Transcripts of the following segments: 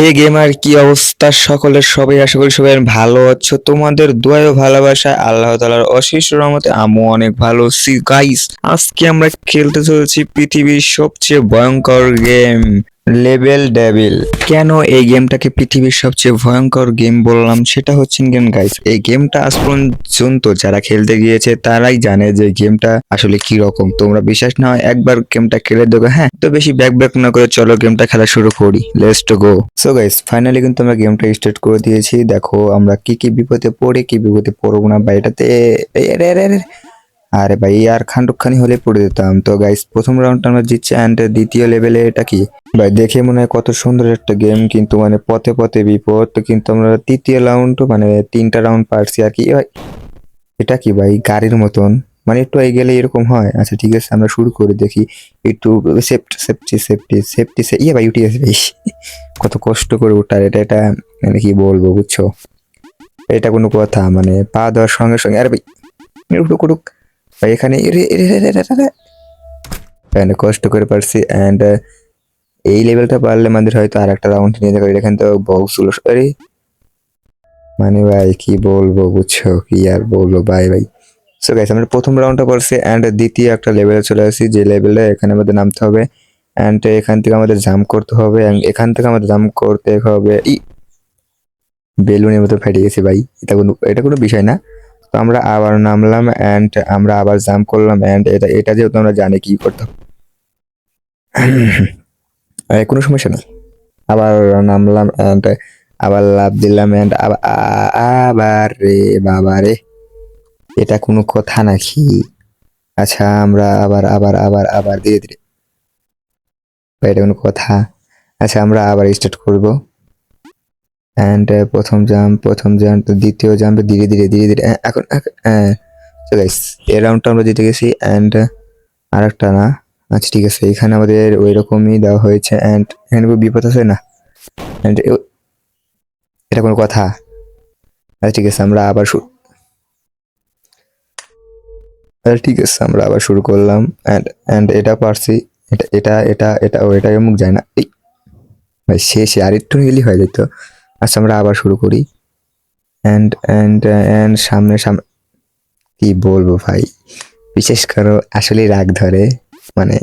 হে gamer, কি অবস্থা? সকলের সবাই, আশা করি সবাই ভালো আছো। তোমাদের দোয়ায় ভালোবাসা আল্লাহ তালার অশেষ রহমতে আমি অনেক ভালো সি গাইস আজকে আমরা খেলতে চলেছি পৃথিবীর সবচেয়ে ভয়ঙ্কর গেম লেভেল ডেভিল কেন এই গেমটাকে পৃথিবীর সবচেয়ে ভয়ঙ্কর গেম বললাম? সেটা হচ্ছে গেম গাইস, এই গেমটা আজ পর্যন্ত যারা খেলতে গিয়েছে, তারাই জানে যে গেমটা আসলে কি রকম। তোমরা বিশ্বাস না হয় একবার গেমটা খেলে দেখো হ্যাঁ তো বেশি ব্যাক ব্যাক না করে চলো গেমটা খেলা শুরু করি। Let's to go so guys finally কিন্তু আমরা গেমটা স্টার্ট করে দিয়েছি। দেখো আমরা কি কি বিপদে পড়ে, কি বিপদে পড়ব না বা এটাতে আরে ভাই আর খান্ডুখানি হলে পড়ে যেতাম। তো গাইস প্রথম রাউন্ডটা আমরা জিতছি অ্যান্ড দ্বিতীয় লেভেলে এটা কি? ভাই, দেখে মনে হয় কত সুন্দর একটা গেম কিন্তু মানে পথে পথে বিপদ কিন্তু আমরা তৃতীয় রাউন্ড মানে তিনটা রাউন্ড পারছি আর কি। ভাই, এটা কি ভাই, গাড়ির মতন? মানে একটু এই গেলে এরকম হয়? আচ্ছা ঠিক আছে, আমরা শুরু করে, দেখি। একটু সেফটি সেফটি সেফটি সেফটি সে ইয়ে ভাই, উঠে আসবে কত কষ্ট করে ওঠার এটা এটা মানে কি বলব, বুঝছ? এটা কোনো কথা মানে পা দেওয়ার সঙ্গে সঙ্গে, আরে ভাই, উঠুক উঠুক। ভাই, এখানে কষ্ট করে পারছি অ্যান্ড এই লেভেলটা পারলে আমাদের হয়তো আর একটা রাউন্ড নিয়ে যাবে এখানে তো বক্সগুলো আরে! মানে ভাই, কি বলব, বুঝছ? কি আর বলব? ভাই ভাই সো গাইস আমরা প্রথম রাউন্ডটা পড়ছি অ্যান্ড দ্বিতীয় একটা লেভেলে চলে আসি, যে লেভেলে এখানে আমাদের নামতে হবে। অ্যান্ড এখান থেকে আমাদের জাম্প করতে হবে এখান থেকে আমাদের জাম্প করতে হবে। ই! বেলুনের মতো ফেটে গেছে, ভাই। এটা কোনো এটা কোনো বিষয় না। তো আমরা আবার নামলাম অ্যান্ড আমরা আবার জাম্প করলাম অ্যান্ড এটা এটা যেহেতু আমরা জানি কি করতে কোনো সমস্যা না আবার নামলাম অ্যান্ড আবার লাভ দিলাম অ্যান্ড আবার রে বাবা রে। এটা কোনো কথা নাকি? আচ্ছা আমরা আবার আবার আবার আবার ধীরে ধীরে। এটা কোনো কথা? আচ্ছা আমরা আবার স্টার্ট করব। অ্যান্ড প্রথম জাম্প প্রথম জাম্প দ্বিতীয় জাম্প ধীরে ধীরে ধীরে ধীরে এখন তো গাইস রাউন্ডটা আমরা জিতে গেছি অ্যান্ড আর একটা না? আচ্ছা ঠিক আছে, এখানে আমাদের ওই রকমই দেওয়া হয়েছে অ্যান্ড এখানে কোনো বিপদ আছে? না। অ্যান্ড এটা কোনো কথা? আচ্ছা ঠিক আছে, আমরা আবার শুরু আচ্ছা ঠিক আছে, আমরা আবার শুরু করলাম অ্যান্ড অ্যান্ড এটা পারছি। এটা এটা এটা এটা, ও এটা মুখ যায় না। এই, ভাই, শেষে আর একটু গেলেই হয়ে যেত আচ্ছা আমরা আবার শুরু করি। অ্যান্ড অ্যান্ড অ্যান্ড সামনে সামনে। কি বলব ভাই? বিশেষ করো আসলেই রাগ ধরে। মানে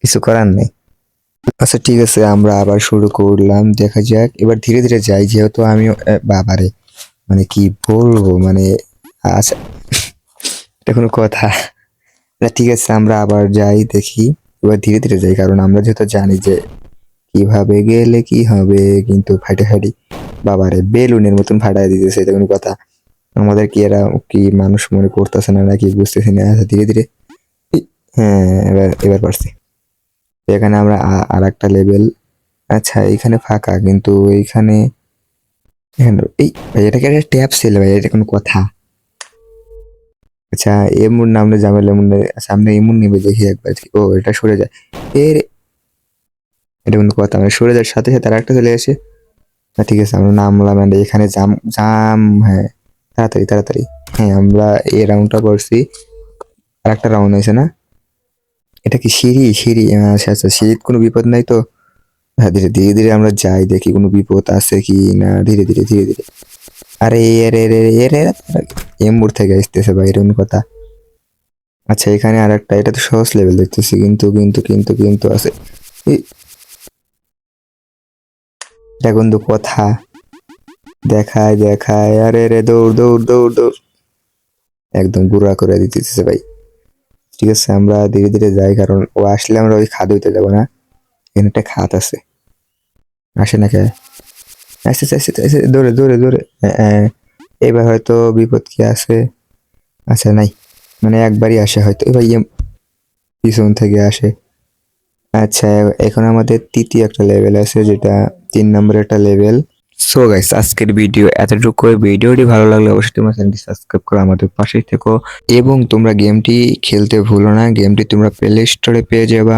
কিছু করার নেই। আচ্ছা ঠিক আছে, আমরা আবার শুরু করলাম। দেখা যাক। এবার ধীরে ধীরে যাই, যেহেতু আমি বাবারে। মানে কি বলব? মানে আচ্ছা এটা কোনো কথা। না ঠিক আছে, আমরা আবার যাই, দেখি। এবার ধীরে ধীরে যাই, কারণ আমরা যেহেতু জানি যে কীভাবে গেলে কি হবে, কিন্তু ফাইটে ফাইটি বাবারে বেলুনের মতন ফাটাই দিতেছে, এটা কোনো কথা। আমাদের কি এরা কি মানুষ মনে করতেছে না, নাকি বুঝতেছি না আচ্ছা ধীরে ধীরে। হ্যাঁ এবার এবার পারছি। এখানে আমরা আর একটা লেভেল। আচ্ছা এখানে ফাঁকা, কিন্তু এইখানে, এখানে, এই, ভাই এটাকে একটা ট্যাপ ছিল, ভাই, এটা কোনো কথা? আচ্ছা এমন নামলে জামেল এমন সামনে এমন নেবে দেখি একবার ও, এটা সরে যায়। এর এটা কোনো কথা মানে সরে যাওয়ার সাথে সাথে আরেকটা চলে আসে। ঠিক আছে, আমরা নামলাম and এখানে জাম জাম হ্যাঁ তাড়াতাড়ি তাড়াতাড়ি। হ্যাঁ আমরা এই রাউন্ডটা করছি। আর একটা রাউন্ড হয়েছে না? এটা কি সিঁড়ি? সিঁড়ি আচ্ছা আচ্ছা সিঁড়ির কোনো বিপদ নাই তো? হ্যাঁ ধীরে ধীরে ধীরে আমরা যাই, দেখি কোনো বিপদ আছে কি না। ধীরে ধীরে ধীরে ধীরে। আরে এরে এরে এরে এমুর থেকে আসতেছে ভাই, এরকম কথা। আচ্ছা এখানে আর একটা এটা তো সহজ লেভেল দেখতেছি, কিন্তু কিন্তু কিন্তু কিন্তু আছে। এটা কিন্তু কথা? দেখায় দেখায় আরে রে দৌড় দৌড় দৌড় দৌড়। একদম গুড়া করে দিতেছে ভাই। ঠিক আছে আমরা ধীরে ধীরে যাই কারণ ও আসলে আমরা ওই খাদ হইতে যাব না। এখানে একটা খাত আছে। আসে না কে? আসতে আসতে আসতে দৌড়ে দৌড়ে দৌড়ে। হ্যাঁ, হ্যাঁ। এবার হয়তো বিপদ কি আছে? আচ্ছা নাই। মানে একবারই আসে হয়তো। এবার ইয়ে পিছন থেকে আসে। আচ্ছা এখন আমাদের তৃতীয় একটা লেভেল আছে, যেটা তিন নম্বরের একটা লেভেল সো গাইস আজকের ভিডিও এতটুকু ভিডিওটি ভালো লাগলে অবশ্যই তোমরা চ্যানেলটি সাবস্ক্রাইব করে আমাদের পাশেই থেকো। এবং তোমরা গেমটি খেলতে ভুলো না। গেমটি তোমরা প্লে স্টোরে পেয়ে যাবা।